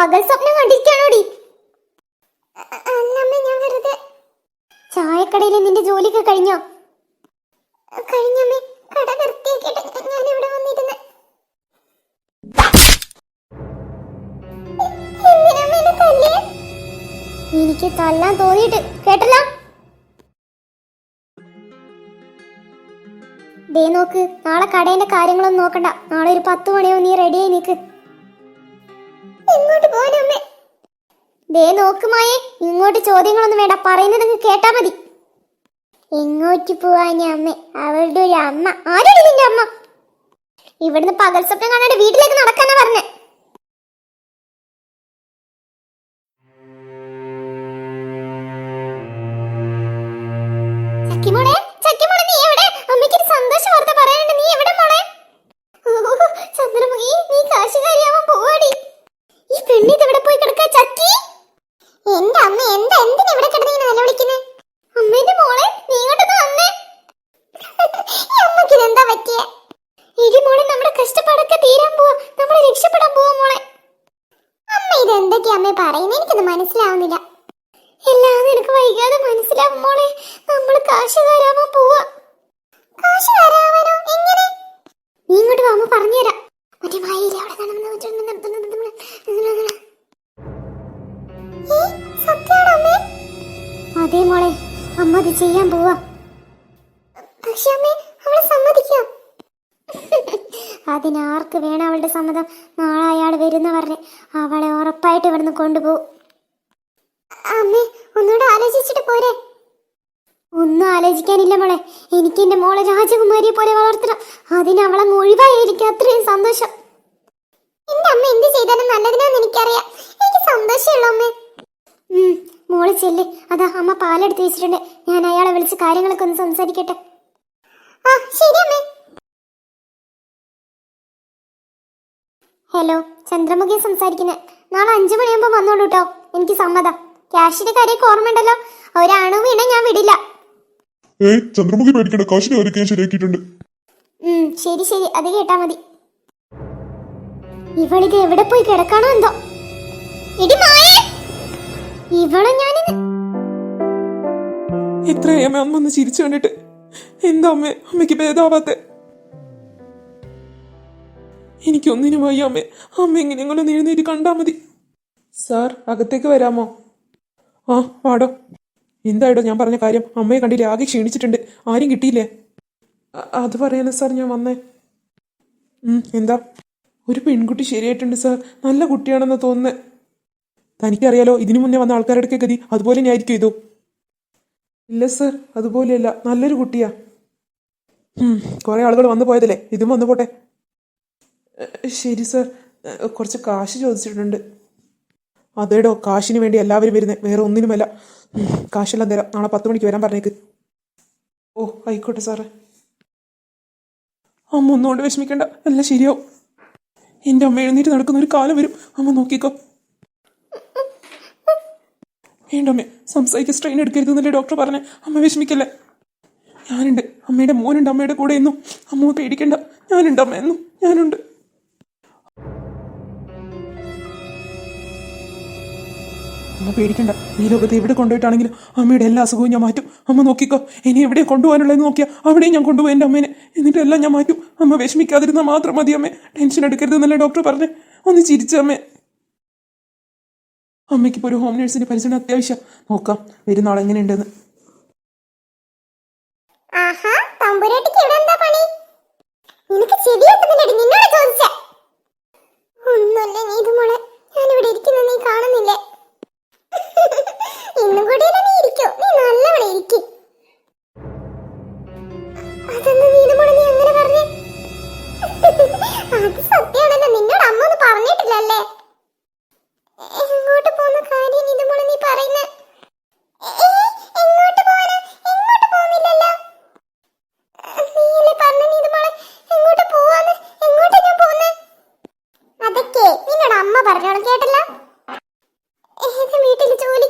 പകൽ സ്വപ്നം കണ്ടിരിക്കാണോടി ഞാൻ വെറുതെ ചായക്കടയിൽ നിന്റെ ജോലിയൊക്കെ കഴിഞ്ഞോ? കഴിഞ്ഞമ്മേ കട വൃത്തിയാക്കിയിട്ട് ഞാൻ ഇവിടെ വന്നിരുന്നു? എനിക്ക് തല്ലാൻ തോന്നിയിട്ട് കേട്ടല്ലോ? ദേ നോക്ക് നാളെ കടേന്റെ കാര്യങ്ങളൊന്നും നോക്കണ്ട. നാളെ ഒരു പത്ത് മണിയാവും നീ റെഡിയായി നിക്ക്. എങ്ങോട്ട് പോകാനമ്മേ ദേ നോക്കുമായേ ഇങ്ങോട്ട് ചോദ്യങ്ങളൊന്നും വേണ്ട പറയുന്നത് കേട്ടാ മതി. എങ്ങോട്ട് പോവാഞ്ഞ അമ്മ അവളുടെ ഒരു അമ്മ. ആരാണ് നിന്റെ അമ്മ? ഇവിടുന്ന് പകൽ സ്വപ്നം കാണാണ്ട് വീട്ടിലേക്ക് നടക്കാനാ പറഞ്ഞേ. ചക്കിമോളെ ചക്കിമോളെ നീ എവിടെ അമ്മയ്ക്ക് ഒരു സന്തോഷ വാർത്ത പറയാനുണ്ട് നീ എവിടെ മോളെ ഓ, ചന്ദ്രമുഖി നീ കാശുകാരിയാവാൻ പോവാടി ഈ പെണ്ണിത് എവിടെ പോയി കിടക്കാ ചക്കി? എന്റെ അമ്മ എന്താ എന്തിനാ ഇവിടെ കിടന്ന് ഇങ്ങനെ അമ്മേന്റെ മോളെ നീ ഇങ്ങോട്ടൊന്ന് വന്നേ. ഈ എന്താ പറ്റിയേ? ഇടി മോളെ നമ്മുടെ കഷ്ടപ്പാടൊക്കെ തീരാൻ പോവാ. നമ്മൾ രക്ഷപ്പെടാൻ പോവാ മോളെ. അമ്മ ഇത് എന്തൊക്കെയാ അമ്മ പറയുന്നത് എനിക്കൊന്നും മനസ്സിലാവുന്നില്ല. എല്ലാം നിനക്ക് വൈകാതെ മനസ്സിലാവും മോളെ. നമ്മൾ കാശുകാരാവാൻ പോവാ. അതെ മോളെ. അമ്മ അത് ചെയ്യാൻ പോവാ. അമ്മേ അവളെ സമ്മതിക്കോ? അതിനാർക്ക് വേണം അവളുടെ സമ്മതം? നാളെ അയാൾ വരുന്ന പറഞ്ഞ്. അവളെ ഉറപ്പായിട്ട് ഇവിടുന്ന് കൊണ്ടുപോകും. അമ്മേ പോരെ. ഒന്നും ആലോചിക്കാനില്ല മോളെ. എനിക്ക് എന്റെ മോളെ രാജകുമാരിയെ പോലെ വളർത്തണം. അതിന് അവളെ ഒഴിവായി എനിക്ക് അത്രയും സന്തോഷം. എന്റെ അമ്മ എന്ത് ചെയ്താലും നല്ലതിനാന്ന് എനിക്കറിയാം. എനിക്ക് സന്തോഷമുള്ള അമ്മേ. മോൾ ചെല്ലേ. അതാ അമ്മ പാലെടുത്ത് വെച്ചിട്ടുണ്ട്. ഞാൻ അയാളെ വിളിച്ച് കാര്യങ്ങളൊക്കെ ഒന്ന് സംസാരിക്കട്ടെ. ആ ശരി അമ്മേ. ഹലോ ചന്ദ്രമുഖി സംസാരിക്കുന്നത് നാളെ അഞ്ചു മണിയാകുമ്പോൾ വന്നോളൂ കേട്ടോ എനിക്ക് സമ്മതം. ക്യാഷിന്റെ കാര്യമൊക്കെ ഓർമ്മയുണ്ടല്ലോ. ഒരാണു വീണ ഞാൻ വിടില്ല. ഏ ചന്ദ്രമുഖി പേടിക്കണ്ട. കാശിന്റെ കാര്യമൊക്കെ ഞാൻ ശരിയാക്കിയിട്ടുണ്ട്. ശരി ശരി. അത് കേട്ടാ മതി. ഇവളിത് എവിടെ പോയി കിടക്കാണോ എന്തോ? ഇവളെ എത്രയായി അമ്മ ഒന്ന് ചിരിച്ചു കണ്ടിട്ട് എന്താ അമ്മ? അമ്മയ്ക്ക് ഭേദാവാത്ത? എനിക്കൊന്നിനും വയ്യ അമ്മേ. അമ്മ എങ്ങനെ ഒന്ന് എഴുന്നേറ്റ് കണ്ടാ മതി. സാർ അകത്തേക്ക് വരാമോ? ആ വാടോ. എന്തായിടോ ഞാൻ പറഞ്ഞ കാര്യം? അമ്മയെ കണ്ടില്ലേ? ആകെ ക്ഷീണിച്ചിട്ടുണ്ട്. ആരും കിട്ടിയില്ലേ? അത് പറയാനാ സാർ ഞാൻ വന്നേ? എന്താ? ഒരു പെൺകുട്ടി ശരിയായിട്ടുണ്ട് സാർ. നല്ല കുട്ടിയാണെന്ന് തോന്നുന്നത് തനിക്കറിയാലോ ഇതിനു മുന്നേ വന്ന ആൾക്കാരുടെ ഗതി അതുപോലെ ആയിരിക്കും ഇതോ. ഇല്ല സർ അതുപോലെയല്ല. നല്ലൊരു കുട്ടിയാ. കുറെ ആളുകൾ വന്നു പോയതല്ലേ? ഇതും വന്നു പോട്ടെ. ശരി സർ. കുറച്ച് കാശ് ചോദിച്ചിട്ടുണ്ട്. അതേടോ കാശിന് വേണ്ടി എല്ലാവരും വരുന്നത് വേറെ ഒന്നിനുമല്ല. കാശെല്ലാം തരാം. നാളെ പത്ത് മണിക്ക് വരാൻ പറഞ്ഞേക്ക്. ഓ ആയിക്കോട്ടെ സാറേ. അമ്മ ഒന്നുകൊണ്ട് വിഷമിക്കണ്ട. എല്ലാം ശരിയാവും. എന്റെ അമ്മ എഴുന്നേറ്റ് നടക്കുന്ന ഒരു കാലം വരും. അമ്മ നോക്കിക്കോ. വേണ്ടമ്മേ സംസാരിക്കാൻ സ്ട്രെയിൻ എടുക്കരുത് എടുക്കരുതെന്നല്ലേ ഡോക്ടർ പറഞ്ഞേ. അമ്മ വിഷമിക്കല്ലേ? ഞാനുണ്ട്. അമ്മയുടെ മോനുണ്ട്. അമ്മയുടെ കൂടെ എന്നും. അമ്മ പേടിക്കണ്ട. ഞാനുണ്ട് അമ്മ എന്നും. ഞാനുണ്ട്. അമ്മ പേടിക്കണ്ട. ഈ ലോകത്ത് എവിടെ കൊണ്ടുപോയിട്ടാണെങ്കിലും അമ്മയുടെ എല്ലാ അസുഖവും ഞാൻ മാറ്റും. അമ്മ നോക്കിക്കോ. ഇനി എവിടെ കൊണ്ടുപോകാനുള്ളതെന്ന് നോക്കിയാൽ അവിടെയും ഞാൻ കൊണ്ടുപോയി എന്റെ അമ്മേനെ. എന്നിട്ടെല്ലാം ഞാൻ മാറ്റും. അമ്മ വിഷമിക്കാതിരുന്നാൽ മാത്രം മതി അമ്മേ. ടെൻഷൻ എടുക്കരുതെന്നല്ലേ ഡോക്ടർ പറഞ്ഞേ. ഒന്ന് ചിരിച്ച അമ്മേ അമ്മയ്ക്ക് ഇപ്പോൾ ഒരു ഹോം നേഴ്സിന്റെ പരിചയം അത്യാവശ്യം. നോക്കാം വരുന്ന ആളെങ്ങനെയുണ്ടെന്ന് ആഹാ തമ്പുരാട്ടിക്ക് ഇവിടെ എന്താ പണി? നിനക്ക് ചെവിയാക്കുന്നില്ലടി നിന്നോട് ചോദിച്ച.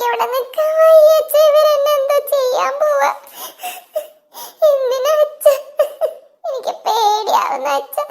എനിക്ക് ഇവിടെ നിൽക്കാൻ വയ്യച്ച ഇവരെന്നെ എന്താ ചെയ്യാൻ പോവാ. എന്തിനാ എനിക്ക് പേടിയാവുന്ന അച്ഛൻ